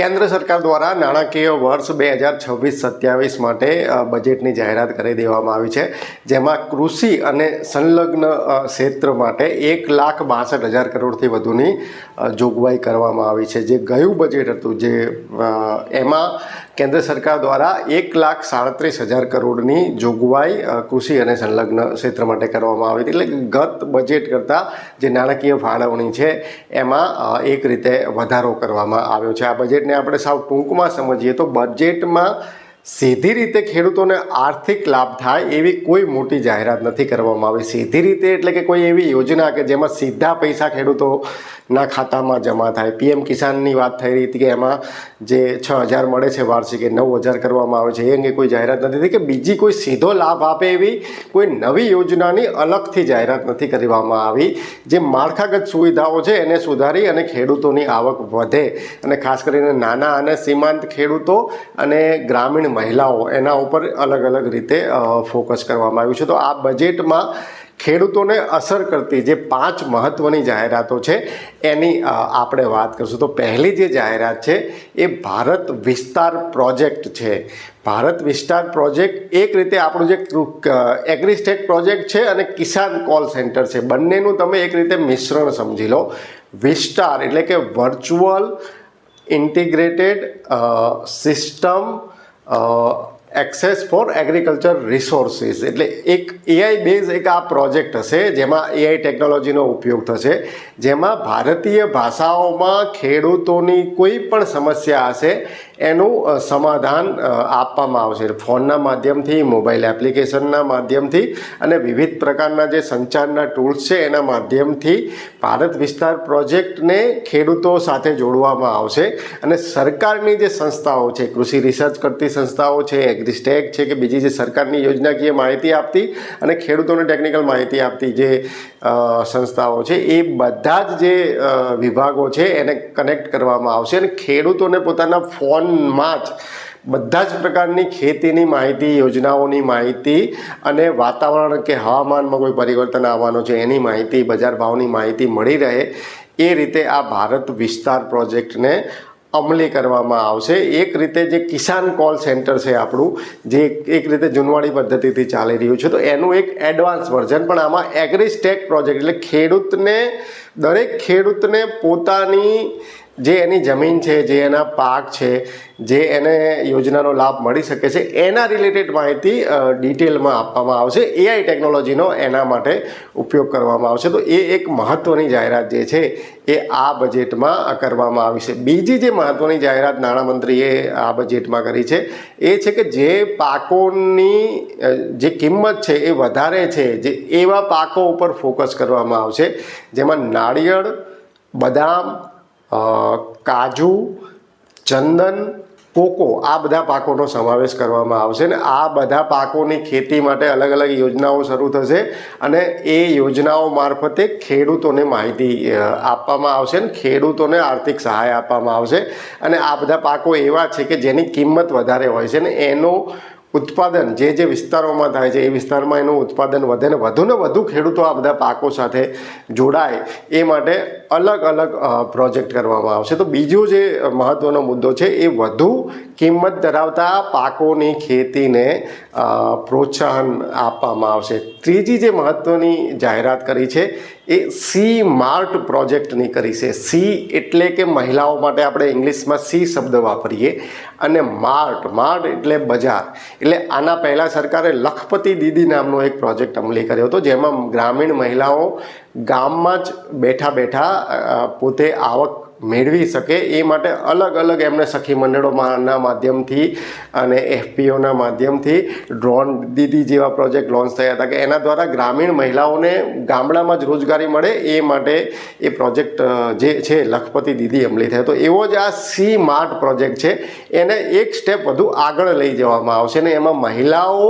કેન્દ્ર સરકાર દ્વારા નાણાકીય વર્ષ બે હજાર છવ્વીસ સત્યાવીસ માટે બજેટની જાહેરાત કરી દેવામાં આવી છે. જેમાં કૃષિ અને સંલગ્ન ક્ષેત્ર માટે એક લાખ બાસઠ હજાર કરોડથી વધુની જોગવાઈ કરવામાં આવી છે. જે ગયું બજેટ હતું, જે એમાં કેન્દ્ર સરકાર દ્વારા એક લાખ સાડત્રીસ હજાર કરોડની જોગવાઈ કૃષિ અને સંલગ્ન ક્ષેત્ર માટે કરવામાં આવી હતી. એટલે ગત બજેટ કરતાં જે નાણાકીય ફાળવણી છે, એમાં એક રીતે વધારો કરવામાં આવ્યો છે. આ બજેટને આપણે સાવ ટૂંકમાં સમજીએ તો બજેટમાં સીધી રીતે ખેડૂતોને આર્થિક લાભ થાય એવી કોઈ મોટી જાહેરાત નથી કરવામાં આવી. સીધી રીતે એટલે કે કોઈ એવી યોજના કે જેમાં સીધા પૈસા ખેડૂતોના ખાતામાં જમા થાય. પીએમ કિસાનની વાત થઈ રહી હતી કે એમાં જે છ હજાર મળે છે વાર્ષિક નવ હજાર કરવામાં આવે છે. એ અંગે કોઈ જાહેરાત નથી થઈ કે બીજી કોઈ સીધો લાભ આપે એવી કોઈ નવી યોજનાની અલગથી જાહેરાત નથી કરવામાં આવી. જે માળખાગત સુવિધાઓ છે એને સુધારી અને ખેડૂતોની આવક વધે. અને ખાસ કરીને નાના અને સીમાંત ખેડૂતો અને ગ્રામીણ મહિલાઓ એના ઉપર અલગ અલગ રીતે ફોકસ કરવામાં આવ્યું છે. તો આ બજેટમાં ખેડૂતોને અસર કરતી જે પાંચ મહત્ત્વની જાહેરાતો છે, એની આપણે વાત કરીશું. તો પહેલી જે જાહેરાત છે, એ ભારત વિસ્તાર પ્રોજેક્ટ છે. ભારત વિસ્તાર પ્રોજેક્ટ એક રીતે આપણું જે એગ્રીસ્ટેટ પ્રોજેક્ટ છે અને કિસાન કોલ સેન્ટર છે. બંનેનું તમે એક રીતે મિશ્રણ સમજી લો. વિસ્તાર એટલે કે virtual, integrated system access for agriculture resources એટલે એક એઆઈ બેઝ એક આ પ્રોજેક્ટ હશે, જેમાં એઆઈ ટેકનોલોજીનો ઉપયોગ થશે, જેમાં ભારતીય ભાષાઓમાં ખેડૂતોની કોઈ પણ સમસ્યા હશે એનું સમાધાન આપવામાં આવશે. ફોનના માધ્યમથી, મોબાઈલ એપ્લિકેશનના માધ્યમથી અને વિવિધ પ્રકારના જે સંચારના ટૂલ્સ છે, એના માધ્યમથી ભારત વિસ્તાર પ્રોજેક્ટને ખેડૂતો સાથે જોડવામાં આવશે. અને સરકારની જે સંસ્થાઓ છે, કૃષિ રિસર્ચ કરતી સંસ્થાઓ છે, એગ્રીસ્ટેક છે કે બીજી જે સરકારની યોજનાકીય માહિતી આપતી અને ખેડૂતોને ટેકનિકલ માહિતી આપતી જે સંસ્થાઓ છે, એ બધા જ જે વિભાગો છે, એને કનેક્ટ કરવામાં આવશે. અને ખેડૂતોને પોતાના ફોનમાં જ બધા જ પ્રકારની ખેતીની માહિતી, યોજનાઓની માહિતી અને વાતાવરણ કે હવામાનમાં કોઈ પરિવર્તન આવવાનું છે એની માહિતી, બજાર ભાવની માહિતી મળી રહે એ રીતે આ ભારત વિસ્તાર પ્રોજેક્ટને અમલી કરવામાં આવશે. એક રીતે જે કિસાન કોલ સેન્ટર છે આપણું, જે એક રીતે જૂનવાડી પદ્ધતિથી ચાલી રહ્યું છે, તો એનું એક એડવાન્સ વર્ઝન પણ આમાં એગ્રીસ્ટેક પ્રોજેક્ટ એટલે ખેડૂતને, દરેક ખેડૂતને પોતાની જે એની જમીન છે, જે એના પાક છે, જે એને યોજનાનો લાભ મળી શકે છે, એના રિલેટેડ માહિતી ડિટેલમાં આપવામાં આવશે. એઆઈ ટેકનોલોજીનો એના માટે ઉપયોગ કરવામાં આવશે. તો એ એક મહત્ત્વની જાહેરાત જે છે, એ આ બજેટમાં કરવામાં આવી છે. બીજી જે મહત્ત્વની જાહેરાત નાણામંત્રીએ આ બજેટમાં કરી છે, એ છે કે જે પાકોની જે કિંમત છે, એ વધારે છે, જે એવા પાકો ઉપર ફોકસ કરવામાં આવશે, જેમાં નાળિયેર, બદામ કાજુ, ચંદન, કોકો આ બધા પાકોનો સમાવેશ કરવામાં આવશે ને આ બધા પાકોની ખેતી માટે અલગ અલગ યોજનાઓ શરૂ થશે અને એ યોજનાઓ મારફતે ખેડૂતોને માહિતી આપવામાં આવશે ને ખેડૂતોને આર્થિક સહાય આપવામાં આવશે અને આ બધા પાકો એવા છે કે જેની કિંમત વધારે હોય છે ને એનો ઉત્પાદન, જે જે વિસ્તારોમાં થાય છે, એ વિસ્તારમાં એનું ઉત્પાદન વધે ને વધુને વધુ ખેડૂતો આ બધા પાકો સાથે જોડાય, એ માટે અલગ અલગ પ્રોજેક્ટ કરવામાં આવશે. તો બીજો જે મહત્ત્વનો મુદ્દો છે, એ વધુ કિંમત ધરાવતા પાકોની ખેતીને પ્રોત્સાહન આપવામાં આવશે. ત્રીજી જે મહત્ત્વની જાહેરાત કરી છે, એ સી માર્ટ પ્રોજેક્ટની કરી છે. સી એટલે કે મહિલાઓ માટે આપણે ઇંગ્લિશમાં સી શબ્દ વાપરીએ અને માર્ટ. માર્ટ એટલે બજાર. એટલે આના પહેલાં સરકારે લખપતિ દીદી નામનો એક પ્રોજેક્ટ અમલી કર્યો હતો, જેમાં ગ્રામીણ મહિલાઓ ગામમાં જ બેઠા બેઠા પોતે આવક મેળવી શકે એ માટે અલગ અલગ એમને સખી મંડળોના માધ્યમથી અને એફપીઓના માધ્યમથી ડ્રોન દીદી જેવા પ્રોજેક્ટ લોન્ચ થયા હતા કે એના દ્વારા ગ્રામીણ મહિલાઓને ગામડામાં જ રોજગારી મળે એ માટે એ પ્રોજેક્ટ જે છે લખપતિ દીદી અમલી થયો. તો એવો જ આ સી માર્ટ પ્રોજેક્ટ છે. એને એક સ્ટેપ વધુ આગળ લઈ જવામાં આવશે ને એમાં મહિલાઓ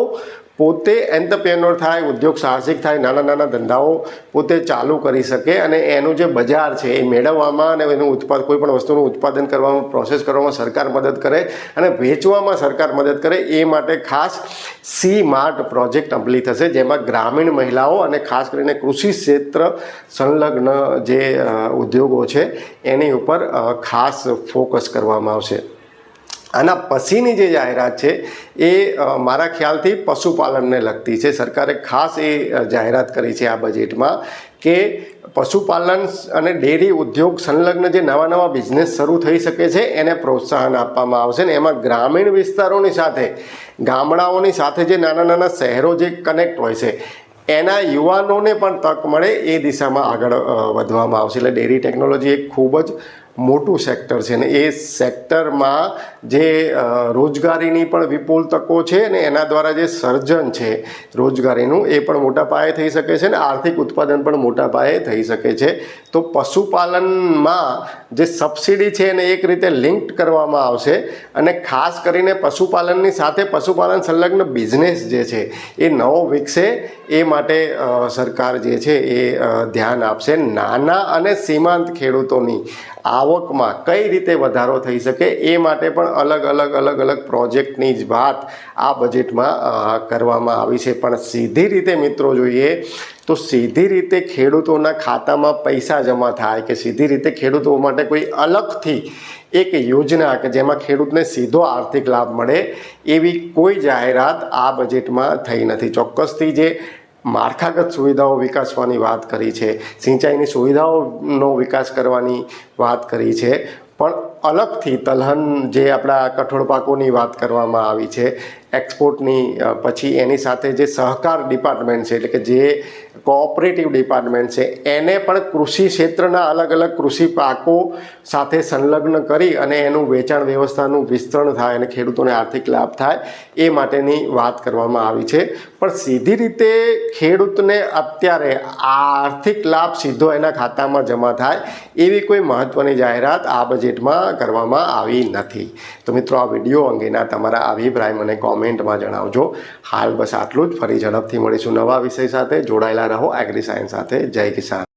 પોતે એન્ટરપ્રેન્યોર થાય, ઉદ્યોગ સાહસિક થાય, નાના નાના ધંધાઓ પોતે ચાલુ કરી શકે અને એનું જે બજાર છે એ મેળવવામાં અને એનું ઉત્પાદ કોઈ પણ વસ્તુનું ઉત્પાદન કરવામાં પ્રોસેસ કરવામાં સરકાર મદદ કરે અને વેચવામાં સરકાર મદદ કરે એ માટે ખાસ સી માર્ટ પ્રોજેક્ટ અમલી થશે, જેમાં ગ્રામીણ મહિલાઓ અને ખાસ કરીને કૃષિ ક્ષેત્ર સંલગ્ન જે ઉદ્યોગો છે, એની ઉપર ખાસ ફોકસ કરવામાં આવશે. આના પછીની જે જાહેરાત છે એ મારા ખ્યાલથી પશુપાલનને લગતી છે. સરકારે ખાસ એ જાહેરાત કરી છે આ બજેટમાં કે પશુપાલન અને ડેરી ઉદ્યોગ સંલગ્ન જે નવા નવા બિઝનેસ શરૂ થઈ શકે છે, એને પ્રોત્સાહન આપવામાં આવશે ને એમાં ગ્રામીણ વિસ્તારોની સાથે, ગામડાઓની સાથે જે નાના નાના શહેરો જે કનેક્ટ હોય છે, એના યુવાનોને પણ તક મળે એ દિશામાં આગળ વધવામાં આવશે. એટલે ડેરી ટેકનોલોજી એક ખૂબ જ મોટું સેક્ટર છે ને એ સેક્ટરમાં જે રોજગારીની પણ વિપુલ તકો છે ને એના દ્વારા જે સર્જન છે રોજગારીનું, એ પણ મોટા પાયે થઈ શકે છે ને આર્થિક ઉત્પાદન પણ મોટા પાયે થઈ શકે છે. તો પશુપાલનમાં જે સબસિડી છે એને એક રીતે લિંક્ડ કરવામાં આવશે અને ખાસ કરીને પશુપાલનની સાથે પશુપાલન સંલગ્ન બિઝનેસ જે છે એ નવો વિકસે એ માટે સરકાર જે છે એ ધ્યાન આપશે. નાના અને સીમાંત ખેડૂતોની આવકમાં કઈ રીતે વધારો થઈ શકે એ માટે પણ અલગ અલગ અલગ અલગ પ્રોજેક્ટની જ વાત આ બજેટમાં કરવામાં આવી છે. પણ સીધી રીતે મિત્રો જોઈએ તો સીધી રીતે ખેડૂતોના ખાતામાં પૈસા જમા થાય કે સીધી રીતે ખેડૂતો માટે કોઈ અલગથી એક યોજના કે જેમાં ખેડૂતને સીધો આર્થિક લાભ મળે એવી કોઈ જાહેરાત આ બજેટમાં થઈ નથી. ચોક્કસથી જે માળખાગત સુવિધાઓ વિકાસવાની વાત કરી છે. સિંચાઈની સુવિધાઓનો વિકાસ કરવાની વાત કરી છે. પણ અલગથી તલહન જે આપણા કઠોળ પાકોની વાત કરવામાં આવી છે એક્સપોર્ટની પછી એની સાથે જે સહકાર ડિપાર્ટમેન્ટ છે, એટલે કે જે કોઓપરેટિવ ડિપાર્ટમેન્ટ છે, એને પણ કૃષિ ક્ષેત્રના અલગ અલગ કૃષિ પાકો સાથે સંલગ્ન કરી અને એનું વેચાણ વ્યવસ્થાનું વિસ્તરણ થાય અને ખેડૂતોને આર્થિક લાભ થાય, એ માટેની વાત કરવામાં આવી છે. પણ સીધી રીતે ખેડૂતને અત્યારે આર્થિક લાભ સીધો એના ખાતામાં જમા થાય, એવી કોઈ મહત્ત્વની જાહેરાત આ બજેટમાં કરવામાં આવી નથી. તો મિત્રો, આ વીડિયો અંગેના તમારા અભિપ્રાય મને કોમેન્ટમાં જણાવજો. હાલ બસ આટલું જ. ફરી ઝડપથી મળીશું નવા વિષય સાથે. જોડાયેલા રહો એગ્રી સાયન્સ સાથે. જય કિસાન.